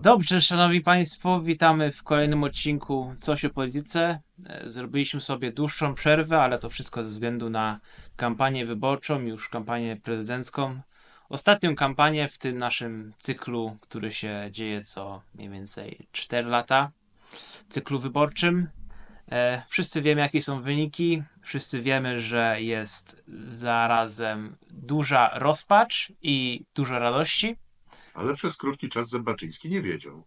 Dobrze, szanowni państwo, witamy w kolejnym odcinku Coś o polityce. E, Zrobiliśmy sobie dłuższą przerwę, ale to wszystko ze względu na kampanię wyborczą, już kampanię prezydencką. Ostatnią kampanię w tym naszym cyklu, który się dzieje co mniej więcej 4 lata, cyklu wyborczym. E, Wszyscy wiemy, jakie są wyniki. Wszyscy wiemy, że jest zarazem duża rozpacz i dużo radości. Ale przez krótki czas Zębaczyński nie wiedział.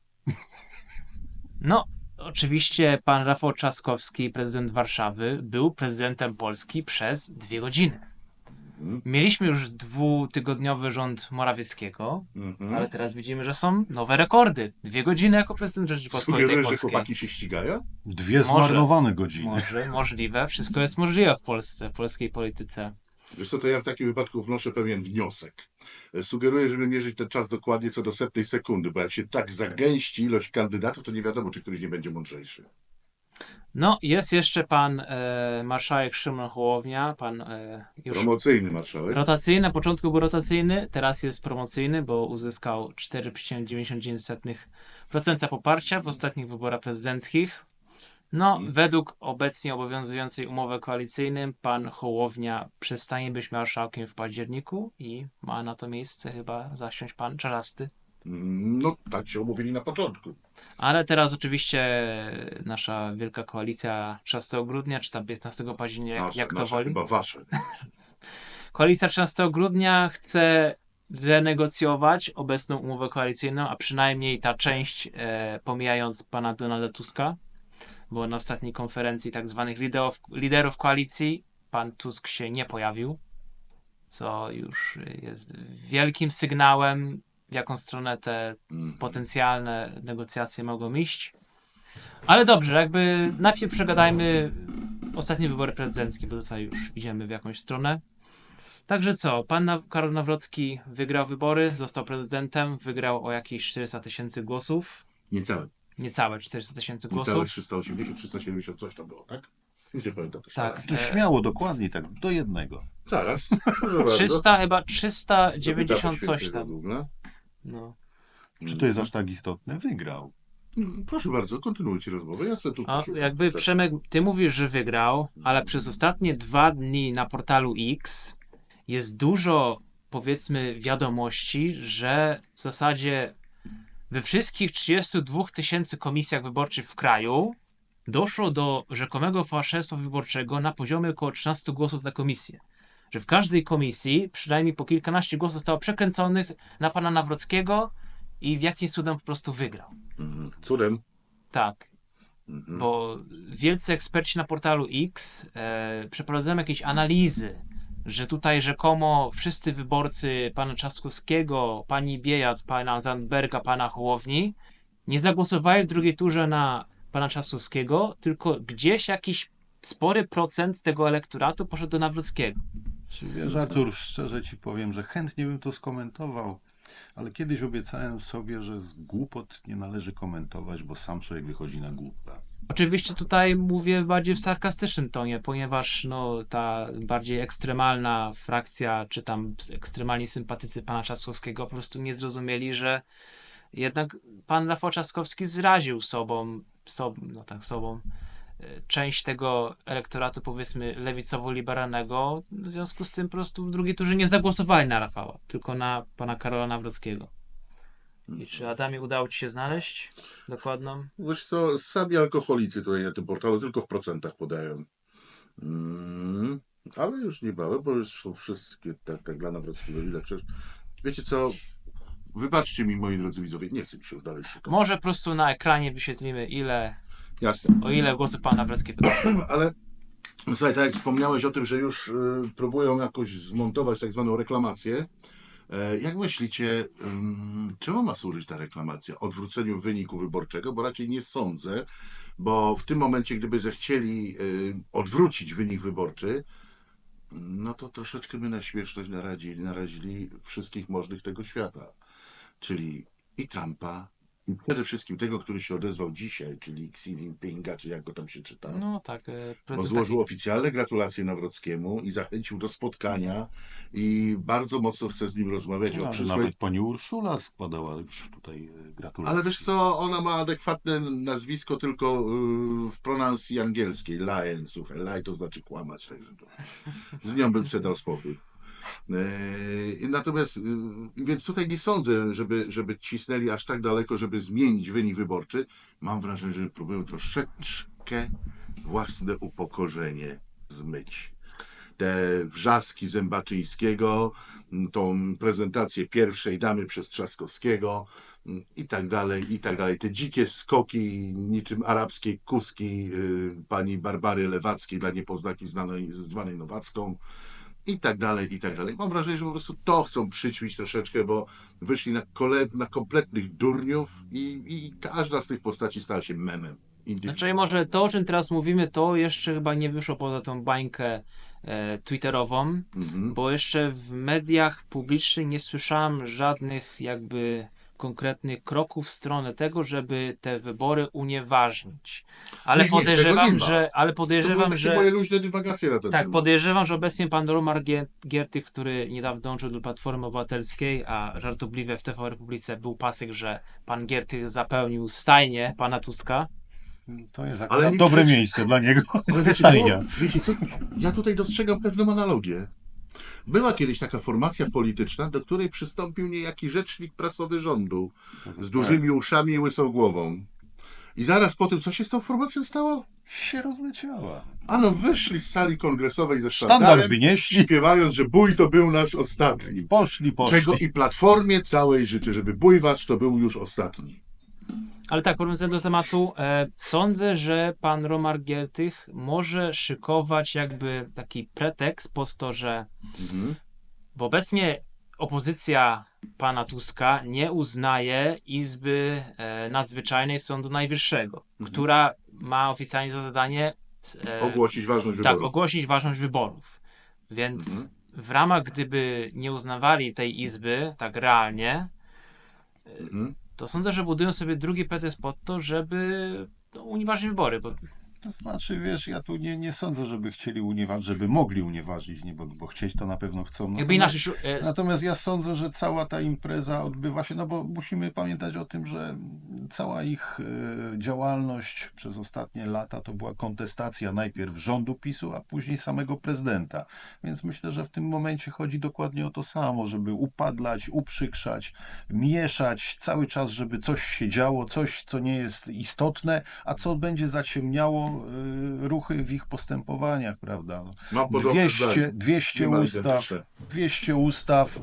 No, oczywiście pan Rafał Trzaskowski, prezydent Warszawy, był prezydentem Polski przez dwie godziny. Mieliśmy już dwutygodniowy rząd Morawieckiego, Mhm. ale teraz widzimy, że są nowe rekordy. Dwie godziny jako prezydent Rzeczypospolitej Sugerujesz, że Polskiej. chłopaki się ścigają? Dwie Może. zmarnowane godziny. Może, możliwe. Wszystko jest możliwe w Polsce, w polskiej polityce. Wiesz co, to ja w takim wypadku wnoszę pewien wniosek. E, Sugeruję, żeby mierzyć ten czas dokładnie co do setnej sekundy, bo jak się tak zagęści ilość kandydatów, to nie wiadomo, czy któryś nie będzie mądrzejszy. No, jest jeszcze pan e, marszałek Szymon Hołownia, pan e, już Promocyjny marszałek. Rotacyjny, na początku był rotacyjny, teraz jest promocyjny, bo uzyskał 4,99% poparcia w ostatnich wyborach prezydenckich. No, według obecnie obowiązującej umowy koalicyjnej, pan Hołownia przestanie być marszałkiem w październiku i ma na to miejsce chyba zasiąść pan Czarzasty. Mm, No, tak się umówili na początku. Ale teraz oczywiście nasza wielka koalicja 13 grudnia, czy tam 15 października, Nasze, jak to nasze, woli. Chyba wasze. Koalicja 13 grudnia chce renegocjować obecną umowę koalicyjną, a przynajmniej ta część, e, pomijając pana Donalda Tuska, bo na ostatniej konferencji tak zwanych liderów, liderów koalicji pan Tusk się nie pojawił, co już jest wielkim sygnałem, w jaką stronę te Mhm. potencjalne negocjacje mogą iść. Ale dobrze, jakby najpierw przegadajmy ostatnie wybory prezydenckie, bo tutaj już idziemy w jakąś stronę. Także co, pan Karol Nawrocki wygrał wybory, został prezydentem, wygrał o jakieś 400 tysięcy głosów, Niecałe. Niecałe 400 tysięcy Niecałe głosów. 380, 370, coś tam było, tak? Już nie pamiętam też. Tak. To śmiało, dokładnie tak, do jednego. Zaraz. Proszę bardzo. 300 chyba, Zapytamy 390 coś tam. No. Czy to jest aż tak istotne? Wygrał. Mm, Proszę bardzo, kontynuujcie rozmowę. Ja sobie tu A jakby czekam. Przemek, ty mówisz, że wygrał, ale przez ostatnie dwa dni na portalu X jest dużo, powiedzmy, wiadomości, że w zasadzie we wszystkich 32 tysięcy komisjach wyborczych w kraju doszło do rzekomego fałszerstwa wyborczego na poziomie około 13 głosów na komisję. Że w każdej komisji przynajmniej po kilkanaście głosów zostało przekręconych na pana Nawrockiego i w jakimś cudem po prostu wygrał. Mhm. Cudem. Tak, Mhm. bo wielcy eksperci na portalu X e, przeprowadzają jakieś analizy, że tutaj rzekomo wszyscy wyborcy pana Trzaskowskiego, pani Biejat, pana Zandberga, pana Hołowni nie zagłosowali w drugiej turze na pana Trzaskowskiego, tylko gdzieś jakiś spory procent tego elektoratu poszedł do Nawrockiego. Wiesz, Artur, szczerze ci powiem, że chętnie bym to skomentował, ale kiedyś obiecałem sobie, że z głupot nie należy komentować, bo sam człowiek wychodzi na głupta. Oczywiście tutaj mówię bardziej w sarkastycznym tonie, ponieważ no, ta bardziej ekstremalna frakcja, czy tam ekstremalni sympatycy pana Trzaskowskiego po prostu nie zrozumieli, że jednak pan Rafał Trzaskowski zraził sobą, sob, no tak, sobą część tego elektoratu powiedzmy lewicowo-liberalnego, w związku z tym po prostu w drugiej turze nie zagłosowali na Rafała, tylko na pana Karola Nawrockiego. I czy Adamie udało ci się znaleźć dokładną? Wiesz co, sami alkoholicy tutaj na tym portalu tylko w procentach podają. Mm, ale już niebawem, bo już są wszystkie, tak, tak dla Nawrockiego widać. Przecież, wiecie co, wybaczcie mi moi drodzy widzowie, nie chcę mi się już dalej szukać. Może po prostu na ekranie wyświetlimy, ile, Jasne. o ile głosów pana wygrał. Ale słuchaj, tak jak wspomniałeś o tym, że już y, próbują jakoś zmontować tak zwaną reklamację. E, jak myślicie, czemu ma służyć ta reklamacja? Odwróceniu wyniku wyborczego? Bo raczej nie sądzę, bo w tym momencie, gdyby zechcieli y, odwrócić wynik wyborczy, no to troszeczkę my na śmieszność narazili, narazili wszystkich możnych tego świata. Czyli i Trumpa, przede wszystkim tego, który się odezwał dzisiaj, czyli Xi Jinpinga, czy jak go tam się czyta. No tak, e, Bo prezydent złożył oficjalne gratulacje Nawrockiemu i zachęcił do spotkania i bardzo mocno chce z nim rozmawiać o No, przyszłej... nawet pani Urszula składała już tutaj e, gratulacje. Ale wiesz co, ona ma adekwatne nazwisko tylko y, w pronuncji angielskiej, Lion, słuchaj, lie to znaczy kłamać, także to z nią bym sobie dał spokój. E, Natomiast, y, więc tutaj nie sądzę, żeby, żeby cisnęli aż tak daleko, żeby zmienić wynik wyborczy. Mam wrażenie, że próbują troszeczkę własne upokorzenie zmyć. Te wrzaski Zębaczyńskiego, m, tą prezentację pierwszej damy przez Trzaskowskiego m, i tak dalej, i tak dalej. Te dzikie skoki niczym arabskiej kuski y, pani Barbary Lewackiej dla niepoznaki znanej, zwanej Nowacką i tak dalej, i tak dalej. Mam wrażenie, że po prostu to chcą przyćmić troszeczkę, bo wyszli na, kole, na kompletnych durniów i, i każda z tych postaci stała się memem. Znaczy może to, o czym teraz mówimy, to jeszcze chyba nie wyszło poza tą bańkę e, twitterową, Mhm. bo jeszcze w mediach publicznych nie słyszałem żadnych jakby konkretnych kroków w stronę tego, żeby te wybory unieważnić. Ale Nie, nie, nie podejrzewam, ma. że ale To były podejrzewam, takie że moje luźne dywagacje na ten tak, temat. podejrzewam, że obecnie pan Romar Gier- Giertych, który niedawno dołączył do Platformy Obywatelskiej, a żartobliwie w TV Republice był pasek, że pan Giertych zapełnił stajnię pana Tuska. To jest Ale akurat nie dobre przecież- miejsce dla niego. Ale wiecie Stajnia. co? Wiecie co? Ja tutaj dostrzegam pewną analogię. Była kiedyś taka formacja polityczna, do której przystąpił niejaki rzecznik prasowy rządu z dużymi uszami i łysą głową. I zaraz po tym, co się z tą formacją stało? Się rozleciała. Ano, wyszli z sali kongresowej ze Sztandar sztandarem, wynieśli, śpiewając, że bój to był nasz ostatni. poszli, poszli. Czego i Platformie całej życzę, żeby bój wasz to był już ostatni. Ale tak, wracając do tematu, e, sądzę, że pan Romar Giertych może szykować jakby taki pretekst pod to, że Mhm. bo obecnie opozycja pana Tuska nie uznaje Izby e, Nadzwyczajnej Sądu Najwyższego, która ma oficjalnie za zadanie e, Ogłosić ważność tak, wyborów. ogłosić ważność wyborów. Więc Mhm. w ramach, gdyby nie uznawali tej Izby tak realnie, Mhm. To sądzę, że budują sobie drugi pretekst pod to, żeby no, unieważnić wybory, bo To znaczy, wiesz, ja tu nie, nie sądzę, żeby chcieli unieważnić, żeby mogli unieważnić, nie, bo, bo chcieć to na pewno chcą. jakby Natomiast- inaczej... szu- e, Natomiast ja sądzę, że cała ta impreza odbywa się, no bo musimy pamiętać o tym, że cała ich e, działalność przez ostatnie lata to była kontestacja najpierw rządu PiSu, a później samego prezydenta. Więc myślę, że w tym momencie chodzi dokładnie o to samo, żeby upadlać, uprzykrzać, mieszać cały czas, żeby coś się działo, coś, co nie jest istotne, a co będzie zaciemniało e, ruchy w ich postępowaniach, prawda? Mam podobne 200, zdanie. 200 Niemal ustaw, identyczne. 200 ustaw,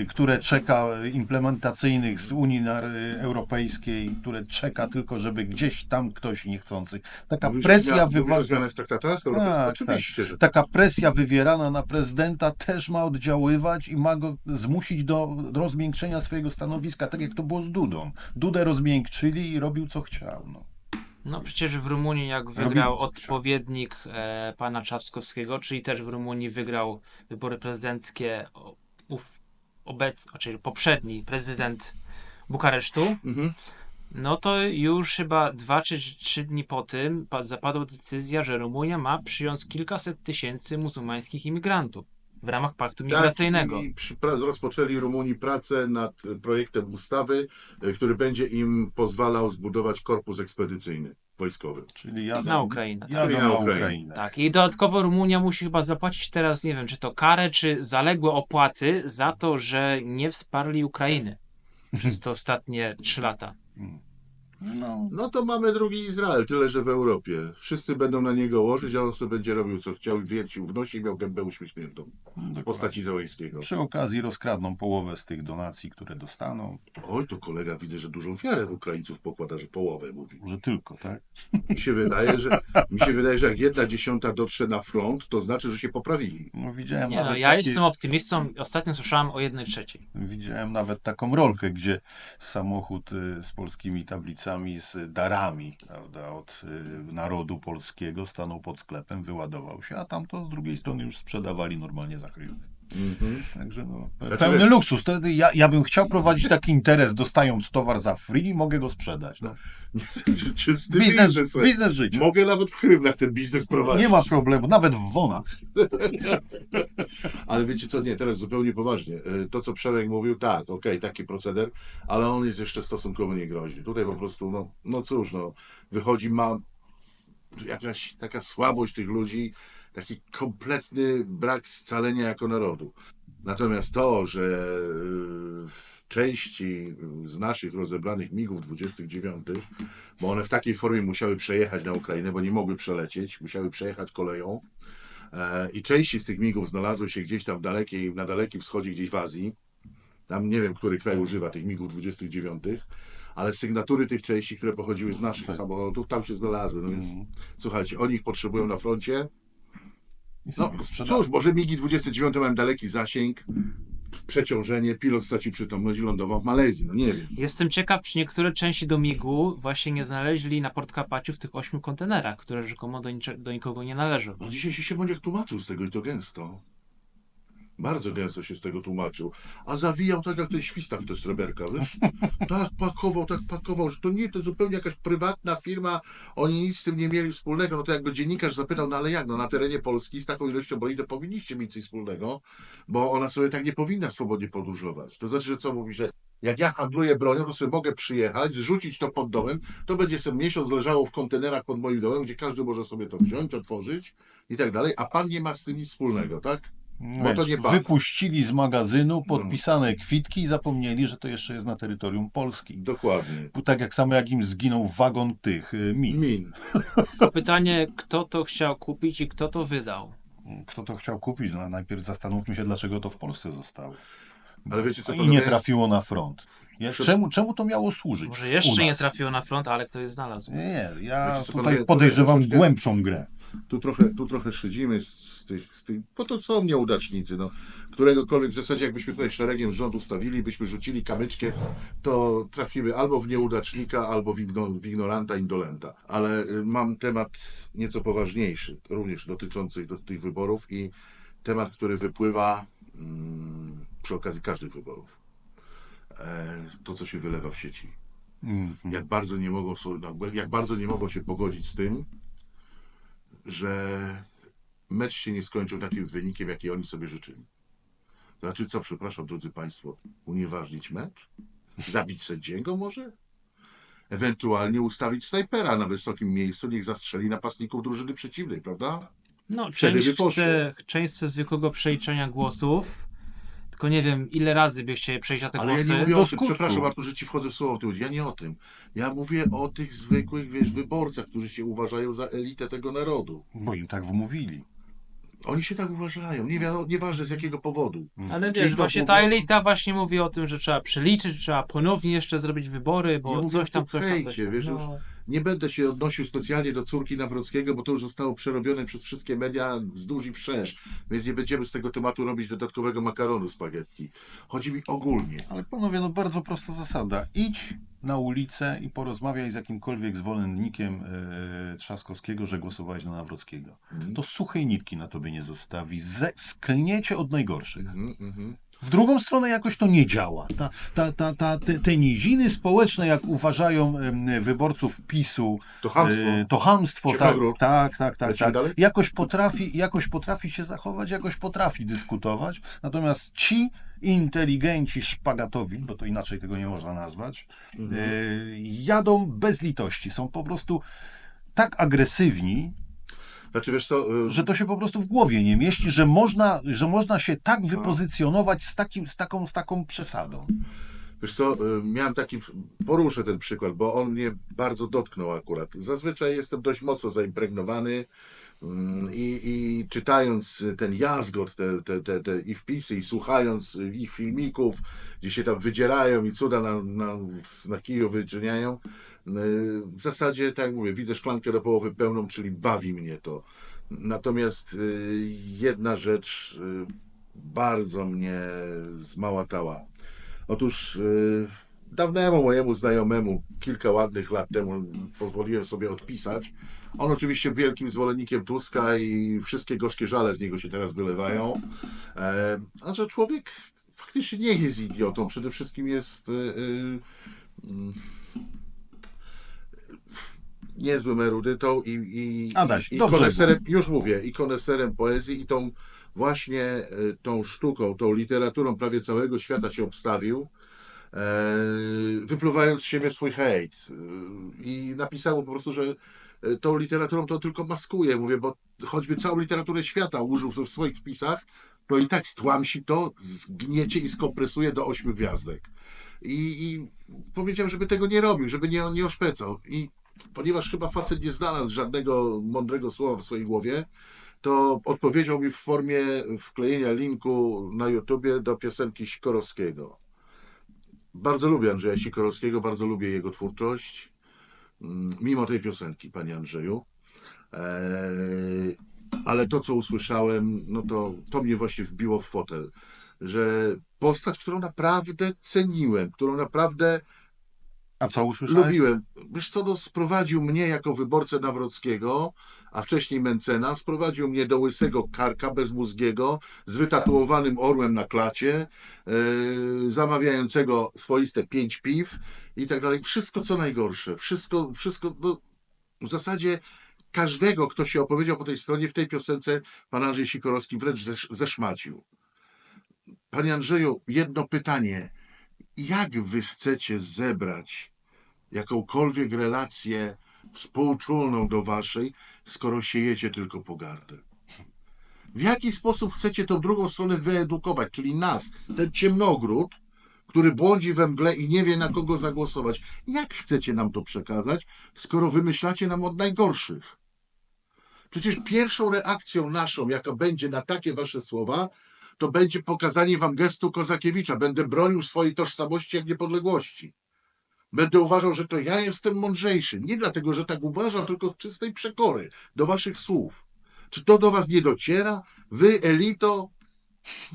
y, które czeka implementacyjnych z Unii Nar- Europejskiej, które czeka tylko, żeby gdzieś tam ktoś niechcący. Taka Mówisz presja zmianach w traktatach europejskich? Tak, Oczywiście, że Taka presja wywierana na prezydenta też ma oddziaływać i ma go zmusić do rozmiękczenia swojego stanowiska, tak jak to było z Dudą. Dudę rozmiękczyli i robił co chciał. No. No przecież w Rumunii jak wygrał odpowiednik e, pana Trzaskowskiego, czyli też w Rumunii wygrał wybory prezydenckie ów obec, czyli poprzedni prezydent Bukaresztu, Mhm. no to już chyba dwa czy trzy dni po tym pa- zapadła decyzja, że Rumunia ma przyjąć kilkaset tysięcy muzułmańskich imigrantów w ramach paktu migracyjnego. Tak, i przy, rozpoczęli Rumunii pracę nad projektem ustawy, e, który będzie im pozwalał zbudować korpus ekspedycyjny wojskowy. Czyli jadą, Na Ukrainę. jadą Czyli na Ukrainę. Ukrainę. Tak, i dodatkowo Rumunia musi chyba zapłacić teraz, nie wiem, czy to karę, czy zaległe opłaty za to, że nie wsparli Ukrainy przez te ostatnie trzy lata. No, No to mamy drugi Izrael, tyle że w Europie. Wszyscy będą na niego łożyć, a on sobie będzie robił co chciał i wiercił w nosie i miał gębę uśmiechniętą w postaci Zełęskiego. Przy okazji rozkradną połowę z tych donacji, które dostaną. Oj, to kolega widzę, że dużą wiarę w Ukraińców pokłada, że połowę mówi. Może tylko, tak? Mi się wydaje, że, mi się wydaje, że jak jedna dziesiąta dotrze na front, to znaczy, że się poprawili. No, widziałem, Nie no, nawet ja takie, jestem optymistą. Ostatnio słyszałem o jednej trzeciej. widziałem nawet taką rolkę, gdzie samochód y, z polskimi tablicami, z darami prawda, od y, narodu polskiego stanął pod sklepem, wyładował się, a tamto z drugiej strony już sprzedawali normalnie za. Mhm. Także no, Znaczy, pełny wiesz- luksus. Wtedy ja, ja bym chciał prowadzić taki interes, dostając towar za free i mogę go sprzedać. No. Czysty Biznes, biznes. biznes życia. Mogę nawet w chrywnach ten biznes prowadzić. Nie ma problemu, nawet w wonach. Ale wiecie co, nie, teraz zupełnie poważnie. Y, To, co Przemek mówił, tak, okej, taki proceder, ale on jest jeszcze stosunkowo niegroźny. Tutaj po prostu, no, no cóż, no, wychodzi, ma jakaś taka słabość tych ludzi, taki kompletny brak scalenia jako narodu. Natomiast to, że y, części z naszych rozebranych MIGów 29, bo one w takiej formie musiały przejechać na Ukrainę, bo nie mogły przelecieć, musiały przejechać koleją, E, I części z tych migów znalazły się gdzieś tam w dalekiej, na dalekim wschodzie, gdzieś w Azji. Tam nie wiem, który kraj używa tych migów 29, ale sygnatury tych części, które pochodziły z naszych Tak. samolotów, tam się znalazły. No więc Mhm. słuchajcie, oni ich potrzebują na froncie. No cóż, może migi 29 mają daleki zasięg, przeciążenie, pilot stracił przytomność i lądował w Malezji. No nie wiem. Jestem ciekaw, czy niektóre części do MIG-u właśnie nie znaleźli na Port Carpaciu w tych ośmiu kontenerach, które rzekomo do, do nikogo nie należą. No dzisiaj się Siemoniak tłumaczył z tego i to gęsto. Bardzo gęsto się z tego tłumaczył. A zawijał tak jak ten świstak w te sreberka, wiesz? Tak pakował, tak pakował, że to nie, to zupełnie jakaś prywatna firma, oni nic z tym nie mieli wspólnego. No to jakby dziennikarz zapytał, no ale jak, no na terenie Polski z taką ilością broni to powinniście mieć coś wspólnego, bo ona sobie tak nie powinna swobodnie podróżować. To znaczy, że co mówi, że jak ja handluję bronią, to sobie mogę przyjechać, zrzucić to pod domem, to będzie sobie miesiąc leżało w kontenerach pod moim domem, gdzie każdy może sobie to wziąć, otworzyć i tak dalej, a pan nie ma z tym nic wspólnego, tak? Bo to nie. Wypuścili z magazynu No. podpisane kwitki i zapomnieli, że to jeszcze jest na terytorium Polski. Dokładnie. Tak jak samo jak im zginął wagon tych y, min. Min. Pytanie, kto to chciał kupić i kto to wydał? Kto to chciał kupić? No, najpierw zastanówmy się, dlaczego to w Polsce zostało. Ale wiecie co I nie trafiło na front. Czemu, czemu to miało służyć? Może jeszcze nie trafiło na front, ale ktoś znalazł. Nie, nie, ja Wiecie tutaj podejrzewam troszeczkę- głębszą grę. Tu trochę, tu trochę szydzimy z, z tych, z tych, bo to są nieudacznicy, no. Któregokolwiek w zasadzie jakbyśmy tutaj szeregiem rządu stawili, byśmy rzucili kamyczkę, to trafimy albo w nieudacznika, albo w, igno, w ignoranta, indolenta. Ale y, mam temat nieco poważniejszy, również dotyczący do tych wyborów i temat, który wypływa mm, przy okazji każdych wyborów. E, to, co się wylewa w sieci. Mhm. jak bardzo nie mogą no, jak bardzo nie mogą się pogodzić z tym, że mecz się nie skończył takim wynikiem, jaki oni sobie życzyli. Znaczy co, przepraszam, drodzy Państwo, unieważnić mecz? Zabić sędziego może? Ewentualnie ustawić snajpera na wysokim miejscu, niech zastrzeli napastników drużyny przeciwnej, prawda? No, Wtedy część chce, część chce zwykłego przeliczenia głosów, tylko nie wiem, ile razy by chcieli przejść na te Ale ja głosy. nie mówię do o tym, skutku. przepraszam Artur, że Ci wchodzę w słowo w tym momencie. ja nie o tym. Ja mówię o tych zwykłych, wiesz, wyborcach, którzy się uważają za elitę tego narodu. Bo im tak wmówili. Oni się tak uważają, nie wiadomo, nieważne z jakiego powodu. Ale Czyli wiesz, właśnie ta elita właśnie mówi o tym, że trzeba przeliczyć, trzeba ponownie jeszcze zrobić wybory, bo Ja mówię coś tam, coś tam, coś tam. wiesz, no. Nie będę się odnosił specjalnie do córki Nawrockiego, bo to już zostało przerobione przez wszystkie media wzdłuż i wszerz, więc nie będziemy z tego tematu robić dodatkowego makaronu spaghetti. Chodzi mi ogólnie. Ale panowie, no bardzo prosta zasada. Idź na ulicę i porozmawiaj z jakimkolwiek zwolennikiem e, Trzaskowskiego, że głosowałeś na Nawrockiego. Mhm. To suchej nitki na tobie nie zostawi. Ze, sklniecie od najgorszych. Mhm, mhm. W drugą stronę jakoś to nie działa. Ta, ta, ta, ta, te, te niziny społeczne, jak uważają wyborców PiSu, To chamstwo. e, to hamstwo, tak, tak, tak, tak, tak. Jakoś potrafi, jakoś potrafi się zachować, jakoś potrafi dyskutować. Natomiast ci inteligenci szpagatowi, bo to inaczej tego nie można nazwać, Mhm. e, jadą bez litości. Są po prostu tak agresywni, Znaczy, co, y, że to się po prostu w głowie nie mieści, że można, że można się tak wypozycjonować z, takim, z, taką, z taką przesadą. Wiesz co, y, miałem taki, poruszę ten przykład, bo on mnie bardzo dotknął akurat. Zazwyczaj jestem dość mocno zaimpregnowany i, i czytając ten jazgot, te, te, te, te ich wpisy i słuchając ich filmików, gdzie się tam wydzierają i cuda na, na, na kiju wyczyniają, y, w zasadzie, tak jak mówię, widzę szklankę do połowy pełną, czyli bawi mnie to. Natomiast y, jedna rzecz y, bardzo mnie zmałatała. Otóż dawnemu mojemu znajomemu, kilka ładnych lat temu, pozwoliłem sobie odpisać. On oczywiście wielkim zwolennikiem Tuska i wszystkie gorzkie żale z niego się teraz wylewają. E, a że człowiek faktycznie nie jest idiotą, przede wszystkim jest e, e, mm, niezłym erudytą i, i, Adaś, i, i dobrze koneserem, już mówię, i koneserem poezji i tą właśnie e, tą sztuką, tą literaturą prawie całego świata się obstawił, wypluwając z siebie swój hejt. E, I napisało po prostu, że e, tą literaturą to tylko maskuje, mówię, bo choćby całą literaturę świata użył w swoich wpisach, to i tak stłamsi to, zgniecie i skompresuje do ośmiu gwiazdek. I, i powiedział, żeby tego nie robił, żeby nie, nie oszpecał. I ponieważ chyba facet nie znalazł żadnego mądrego słowa w swojej głowie, to odpowiedział mi w formie wklejenia linku na YouTubie do piosenki Sikorowskiego. Bardzo lubię Andrzeja Sikorowskiego, bardzo lubię jego twórczość. Mm, Mimo tej piosenki, panie Andrzeju. Eee, ale to, co usłyszałem, no to, to mnie właśnie wbiło w fotel. Że postać, którą naprawdę ceniłem, którą naprawdę A co usłyszałeś? Lubiłem. Wiesz co, no, sprowadził mnie jako wyborcę Nawrockiego, a wcześniej Mencena, sprowadził mnie do łysego karka bezmózgiego, z wytatuowanym orłem na klacie, yy, zamawiającego swoiste pięć piw i tak dalej. Wszystko co najgorsze. Wszystko, wszystko, no, w zasadzie każdego, kto się opowiedział po tej stronie, w tej piosence pan Andrzej Sikorowski wręcz zesz, zeszmacił. Panie Andrzeju, jedno pytanie. Jak wy chcecie zebrać jakąkolwiek relację współczulną do waszej, skoro siejecie tylko pogardę? W jaki sposób chcecie tą drugą stronę wyedukować, czyli nas, ten ciemnogród, który błądzi we mgle i nie wie na kogo zagłosować? Jak chcecie nam to przekazać, skoro wymyślacie nam od najgorszych? Przecież pierwszą reakcją naszą, jaka będzie na takie wasze słowa, to będzie pokazanie wam gestu Kozakiewicza. Będę bronił swojej tożsamości jak niepodległości. Będę uważał, że to ja jestem mądrzejszy. Nie dlatego, że tak uważam, tylko z czystej przekory do waszych słów. Czy to do was nie dociera? Wy, elito,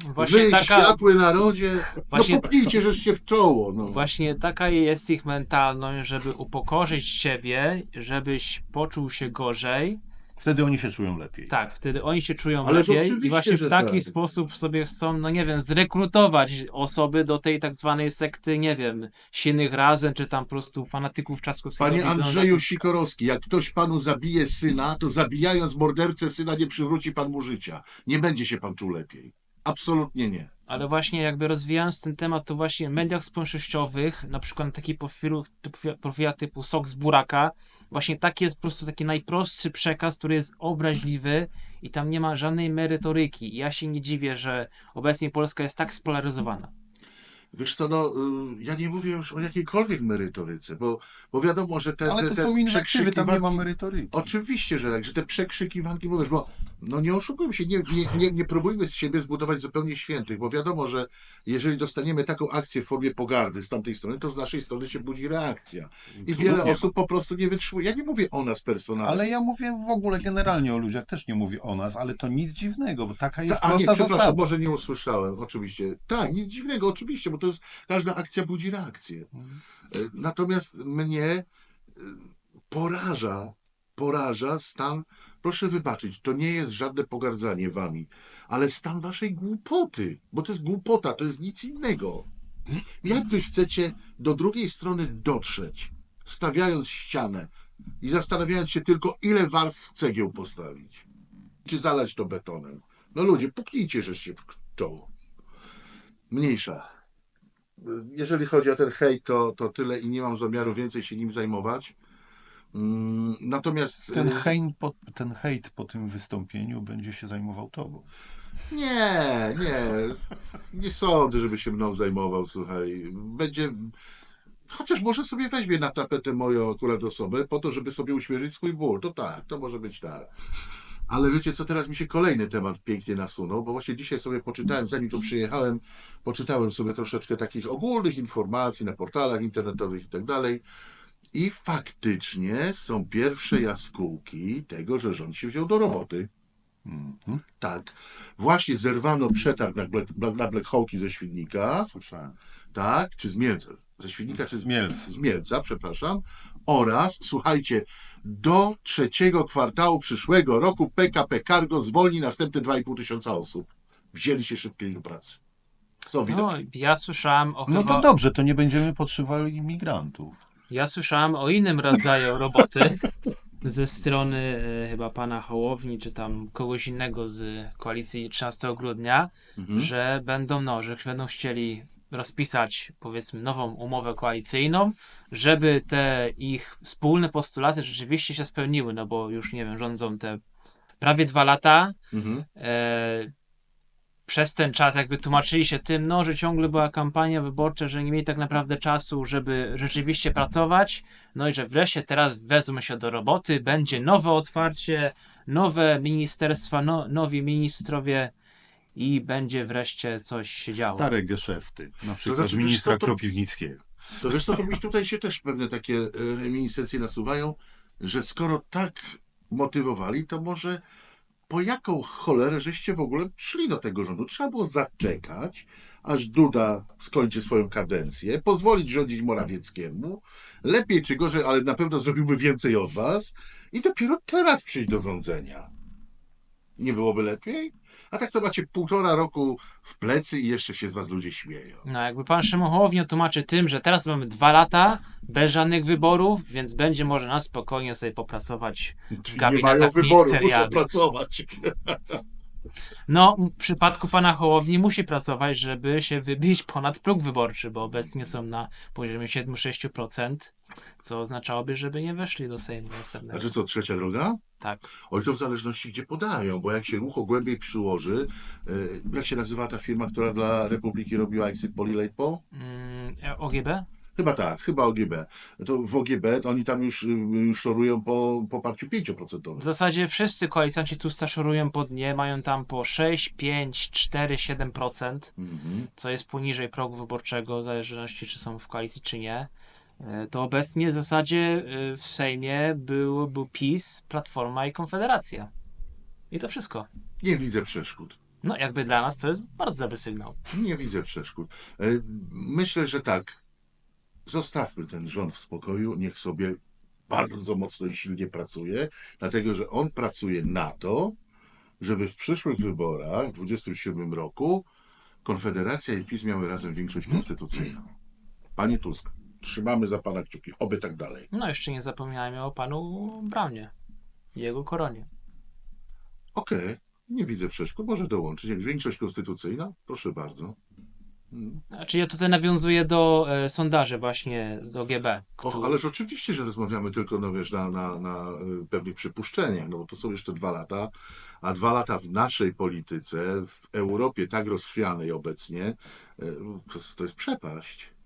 Właśnie wy, taka, światły narodzie, Właśnie- no popnijcie żeście w czoło. No. właśnie taka jest ich mentalność, żeby upokorzyć ciebie, żebyś poczuł się gorzej. Wtedy oni się czują lepiej. Tak, wtedy oni się czują Ależ lepiej i właśnie w taki tak. sposób sobie chcą, no nie wiem, zrekrutować osoby do tej tak zwanej sekty, nie wiem, silnych razem, czy tam po prostu fanatyków Trzaskowskiego. Panie Andrzeju Tuska. Sikorowski, jak ktoś panu zabije syna, to zabijając mordercę syna nie przywróci pan mu życia. Nie będzie się pan czuł lepiej. Absolutnie nie. Ale właśnie jakby rozwijając ten temat, to właśnie w mediach społecznościowych, na przykład na takich profilu, typu- profilach typu Sok z Buraka, właśnie taki jest po prostu taki najprostszy przekaz, który jest obraźliwy i tam nie ma żadnej merytoryki. I ja się nie dziwię, że obecnie Polska jest tak spolaryzowana. Wiesz co, no, y, ja nie mówię już o jakiejkolwiek merytoryce, bo, bo wiadomo, że te, Ale te, są inwektywy, tam nie ma merytoryki. Oczywiście, że tak, że te przekrzykiwanki, mówisz, bo no nie oszukujmy się, nie, nie, nie, nie próbujmy z siebie zbudować zupełnie świętych, bo wiadomo, że jeżeli dostaniemy taką akcję w formie pogardy z tamtej strony, to z naszej strony się budzi reakcja. I wiele osób po prostu nie wytrzymuje. Ja nie mówię o nas personalnie. Ale ja mówię w ogóle generalnie o ludziach, też nie mówię o nas, ale to nic dziwnego, bo taka jest Ta, nie, prosta przepraszam, zasada. może nie usłyszałem, oczywiście. Tak, nic dziwnego, oczywiście, bo to jest, każda akcja budzi reakcję. E, Natomiast mnie e, poraża, poraża stan, proszę wybaczyć, to nie jest żadne pogardzanie wami, ale stan waszej głupoty, bo to jest głupota, to jest nic innego. Jak wy chcecie do drugiej strony dotrzeć, stawiając ścianę i zastanawiając się tylko, ile warstw cegieł postawić? Czy zalać to betonem? No ludzie, puknijcie żeście w czoło. Mniejsza. Jeżeli chodzi o ten hejt, to, to tyle i nie mam zamiaru więcej się nim zajmować. Mm, Natomiast Ten, y, hejn po, ten hejt po tym wystąpieniu będzie się zajmował tobą. nie, nie, nie sądzę, żeby się mną zajmował, słuchaj. Będzie, chociaż może sobie weźmie na tapetę moją akurat osobę po to, żeby sobie uśmierzyć swój ból. To tak, to może być tak. Ale wiecie co, teraz mi się kolejny temat pięknie nasunął, bo właśnie dzisiaj sobie poczytałem, zanim tu przyjechałem, poczytałem sobie troszeczkę takich ogólnych informacji na portalach internetowych i tak dalej. I faktycznie są pierwsze jaskółki tego, że rząd się wziął do roboty. Mhm. Tak. Właśnie zerwano przetarg na Black, na Black Hawki ze Świdnika, Słyszałem. tak, czy z Mielca. ze Świdnika czy Z Mielca. z Mielca, przepraszam, oraz, słuchajcie, do trzeciego kwartału przyszłego roku PKP Cargo zwolni następne 2,5 tysiąca osób. Wzięli się szybko do pracy. Co widać? No, ja słyszałem o No chyba, to dobrze, to nie będziemy potrzebowali imigrantów. Ja słyszałem o innym rodzaju roboty ze strony e, chyba pana Hołowni, czy tam kogoś innego z koalicji 13 grudnia, Mhm. że będą, no, że będą chcieli rozpisać powiedzmy nową umowę koalicyjną, żeby te ich wspólne postulaty rzeczywiście się spełniły, no bo już nie wiem, rządzą te prawie dwa lata, Mhm. e, przez ten czas jakby tłumaczyli się tym, no, że ciągle była kampania wyborcza, że nie mieli tak naprawdę czasu, żeby rzeczywiście pracować, no i że wreszcie teraz wezmą się do roboty, będzie nowe otwarcie, nowe ministerstwa, no, nowi ministrowie i będzie wreszcie coś się działo. Stare geszefty. Na przykład znaczy, wiesz ministra co, to- Kropiwnickiego. To co, to mi tutaj się też pewne takie e, reminiscencje nasuwają, że skoro tak motywowali, to może po jaką cholerę żeście w ogóle szli do tego rządu? Trzeba było zaczekać, aż Duda skończy swoją kadencję, pozwolić rządzić Morawieckiemu, lepiej czy gorzej, ale na pewno zrobiłby więcej od was i dopiero teraz przyjść do rządzenia. Nie byłoby lepiej? A tak to macie półtora roku w plecy i jeszcze się z was ludzie śmieją. No, jakby pan Szymon Hołownia tłumaczy tym, że teraz mamy dwa lata bez żadnych wyborów, więc będzie można na spokojnie sobie popracować w Czyli nie gabinetach mają wyboru, muszą pracować. No, w przypadku pana Hołowni musi pracować, żeby się wybić ponad próg wyborczy, bo obecnie są na poziomie 7-6%, co oznaczałoby, żeby nie weszli do Sejmu następnego. Znaczy co, trzecia droga? Tak. Oj, to w zależności gdzie podają, bo jak się rucho głębiej przyłoży, y, jak się nazywa ta firma, która dla Republiki robiła Exit Poli Late Mm, OGB? Chyba tak, chyba OGB. To w OGB to oni tam już y, szorują po poparciu 5%. W zasadzie wszyscy koalicjanci tu staszorują pod nie, mają tam po 6, 5, 4, 7%, Mhm. co jest poniżej progu wyborczego, w zależności czy są w koalicji, czy nie. E, To obecnie w zasadzie e, w Sejmie był, był PiS, Platforma i Konfederacja. I to wszystko. Nie widzę przeszkód. No, jakby dla nas to jest bardzo dobry sygnał. Nie widzę przeszkód. Y, Myślę, że tak. Zostawmy ten rząd w spokoju, niech sobie bardzo mocno i silnie pracuje, dlatego że on pracuje na to, żeby w przyszłych wyborach w 27 roku Konfederacja i PiS miały razem większość konstytucyjną. Panie Tusk, trzymamy za pana kciuki, oby tak dalej. No, jeszcze nie zapominajmy o panu Braunie i jego koronie. Okej, nie widzę przeszkód, może dołączyć. Jak większość konstytucyjna, proszę bardzo. Mm. Znaczy ja tutaj nawiązuję do e, sondaży właśnie z OGB. Och, który- ależ oczywiście, że rozmawiamy tylko no, wiesz, na, na, na y, pewnych przypuszczeniach, no bo to są jeszcze dwa lata, a dwa lata w naszej polityce, w Europie tak rozchwianej obecnie, y, to, to jest przepaść.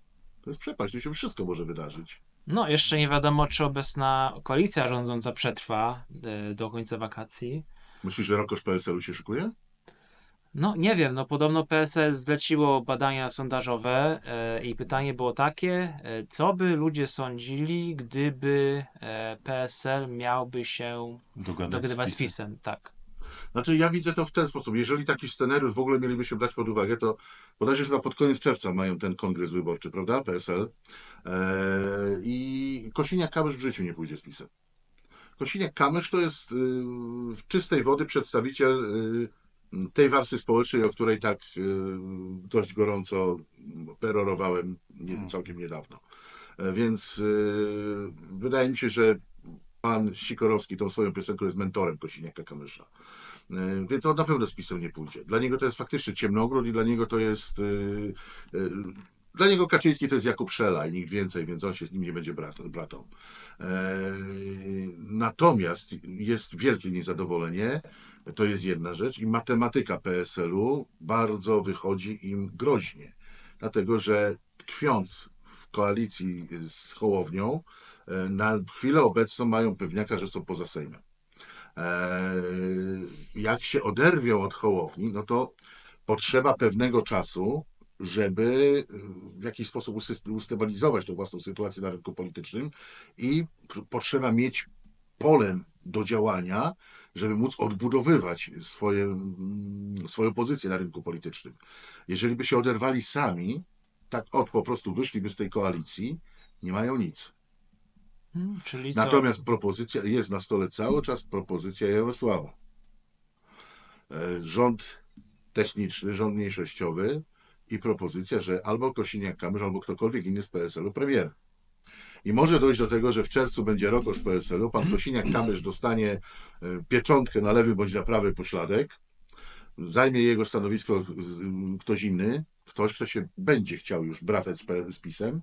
To jest przepaść, tu się wszystko może wydarzyć. No, jeszcze nie wiadomo, czy obecna koalicja rządząca przetrwa e, do końca wakacji. Myślisz, że rokosz PSL-u się szykuje? No, nie wiem, no podobno PSL zleciło badania sondażowe e, i pytanie było takie, e, co by ludzie sądzili, gdyby e, PSL miałby się Dogadać, dogadywać z. PiSem, tak. Znaczy, ja widzę to w ten sposób. Jeżeli taki scenariusz w ogóle mielibyśmy brać pod uwagę, to bodajże chyba pod koniec czerwca mają ten kongres wyborczy, prawda? PSL. Eee, I Kosiniak-Kamysz w życiu nie pójdzie z PiSem. Kosiniak-Kamysz to jest y, w czystej wody przedstawiciel y, tej warstwy społecznej, o której tak y, dość gorąco perorowałem nie, całkiem niedawno. E, Więc wydaje mi się, że pan Sikorowski tą swoją piosenką jest mentorem Kosiniaka-Kamysza. E, Więc on na pewno z PiSem nie pójdzie. Dla niego to jest faktycznie ciemnogród i dla niego to jest. y, y, Dla niego Kaczyński to jest Jakub Szela i nikt więcej, więc on się z nim nie będzie brat, bratą. E, Natomiast jest wielkie niezadowolenie, to jest jedna rzecz, i matematyka PSL-u bardzo wychodzi im groźnie, dlatego że tkwiąc w koalicji z Hołownią, e, na chwilę obecną mają pewniaka, że są poza Sejmem. E, Jak się oderwią od Hołowni, no to potrzeba pewnego czasu, żeby e, w jakiś sposób ustabilizować tą własną sytuację na rynku politycznym i potrzeba mieć pole do działania, żeby móc odbudowywać swoje, mm, swoją pozycję na rynku politycznym. Jeżeli by się oderwali sami, tak od po prostu wyszliby z tej koalicji, nie mają nic. Hmm, czyli co? Natomiast propozycja, jest na stole cały czas propozycja Jarosława. E, Rząd techniczny, rząd mniejszościowy i propozycja, że albo Kosiniak-Kamysz, albo ktokolwiek inny z PSL-u premier. I może dojść do tego, że w czerwcu będzie rok z PSL-u, pan Kosiniak-Kamysz dostanie e, pieczątkę na lewy bądź na prawy pośladek, zajmie jego stanowisko ktoś inny, ktoś, kto się będzie chciał już bratać z, z PiSem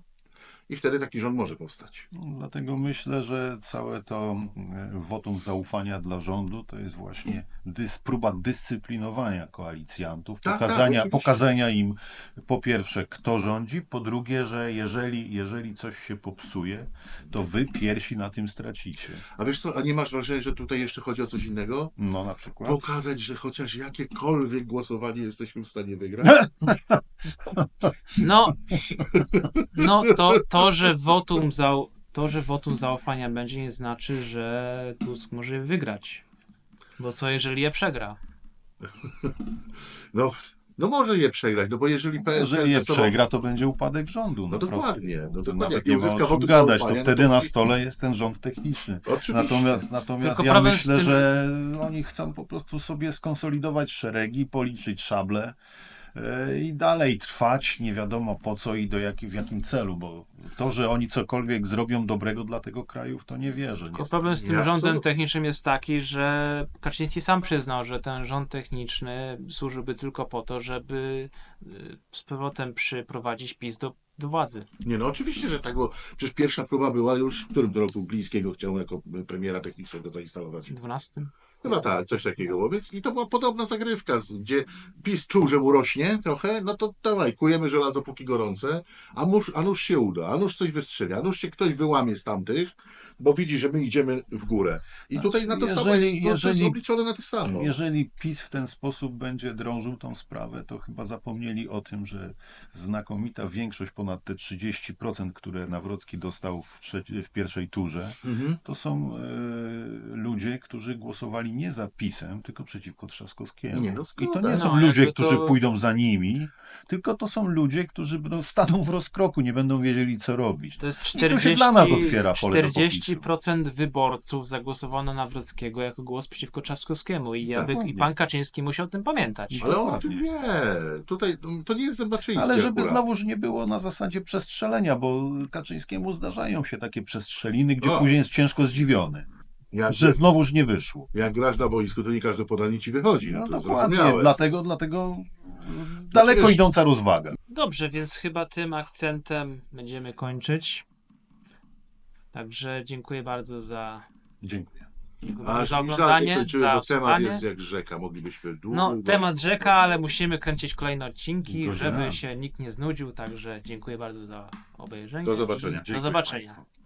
i wtedy taki rząd może powstać. No, Dlatego myślę, że całe to e, wotum zaufania dla rządu to jest właśnie dys, próba dyscyplinowania koalicjantów, Tak, tak, pokazania, oczywiście. pokazania im po pierwsze, kto rządzi, po drugie, że jeżeli, jeżeli coś się popsuje, to wy piersi na tym stracicie. A wiesz co, a nie masz wrażenia, że tutaj jeszcze chodzi o coś innego? No na przykład. Pokazać, że chociaż jakiekolwiek głosowanie jesteśmy w stanie wygrać? No, no to, to, że wotum zau, to, że wotum zaufania będzie, nie znaczy, że Tusk może je wygrać. Bo co jeżeli je przegra? No, no może je przegrać, no bo jeżeli PSL Jeżeli je sobą... przegra, to będzie upadek rządu. No dokładnie, prosto. no To dokładnie. Nawet Jak nie uzyska wotum gadać, to wtedy no to- na stole jest ten rząd techniczny. Oczywiście. Natomiast, natomiast Tylko ja myślę, tym- że oni chcą po prostu sobie skonsolidować szeregi, policzyć szable e, i dalej trwać, nie wiadomo po co i do jaki, w jakim celu, bo to, że oni cokolwiek zrobią dobrego dla tego kraju, w to nie wierzę. Tylko problem z tym Ja rządem absolutnie. technicznym jest taki, że Kaczyński sam przyznał, że ten rząd techniczny służyłby tylko po to, żeby y, z powrotem przyprowadzić PiS do, do władzy. Nie, no oczywiście, że tak, bo przecież pierwsza próba była już w którym roku Glińskiego chciał jako premiera technicznego zainstalować. W 12? Chyba tak, coś takiego było. Więc I to była podobna zagrywka, gdzie PiS czuł, że mu rośnie trochę, no to dawaj, kujemy żelazo póki gorące, a, nuż, a nuż się uda, a nuż coś wystrzeli, a nuż się ktoś wyłamie z tamtych, bo widzi, że my idziemy w górę. I Znaczy, tutaj na to samo jeżeli- jest, to jest jeżeli- obliczone na to samo. Jeżeli PiS w ten sposób będzie drążył tą sprawę, to chyba zapomnieli o tym, że znakomita większość, ponad te 30%, które Nawrocki dostał w, w pierwszej turze, Mhm. to są e, ludzie, którzy głosowali nie za PiSem, tylko przeciwko Trzaskowskiemu. Nie, no I to nie są No, ludzie, to- którzy pójdą za nimi, tylko to są ludzie, którzy będą, staną w rozkroku, nie będą wiedzieli, co robić. To jest I tu się 40, dla nas otwiera pole do popisu. 40% wyborców zagłosowano na Wrockiego jako głos przeciwko Trzaskowskiemu i, jakby, i pan Kaczyński musi o tym pamiętać. Ale on o tym wie. Tutaj to nie jest Zębaczyński Ale żeby akurat. znowuż nie było na zasadzie przestrzelenia, bo Kaczyńskiemu zdarzają się takie przestrzeliny, gdzie O. później jest ciężko zdziwiony, Jak, że znowuż nie wyszło. jak grasz na boisku, to nie każde podanie ci wychodzi. No, No dokładnie, zrozumiałe. dlatego, dlatego daleko wiesz- idąca rozwaga. Dobrze, więc chyba tym akcentem będziemy kończyć. Także dziękuję bardzo za, Dziękuję. Aż za oglądanie, za bo temat jest jak rzeka. Moglibyśmy długo. No, temat rzeka, ale musimy kręcić kolejne odcinki, żeby się nikt nie znudził, także dziękuję bardzo za obejrzenie. Do zobaczenia. i Do zobaczenia. państwu.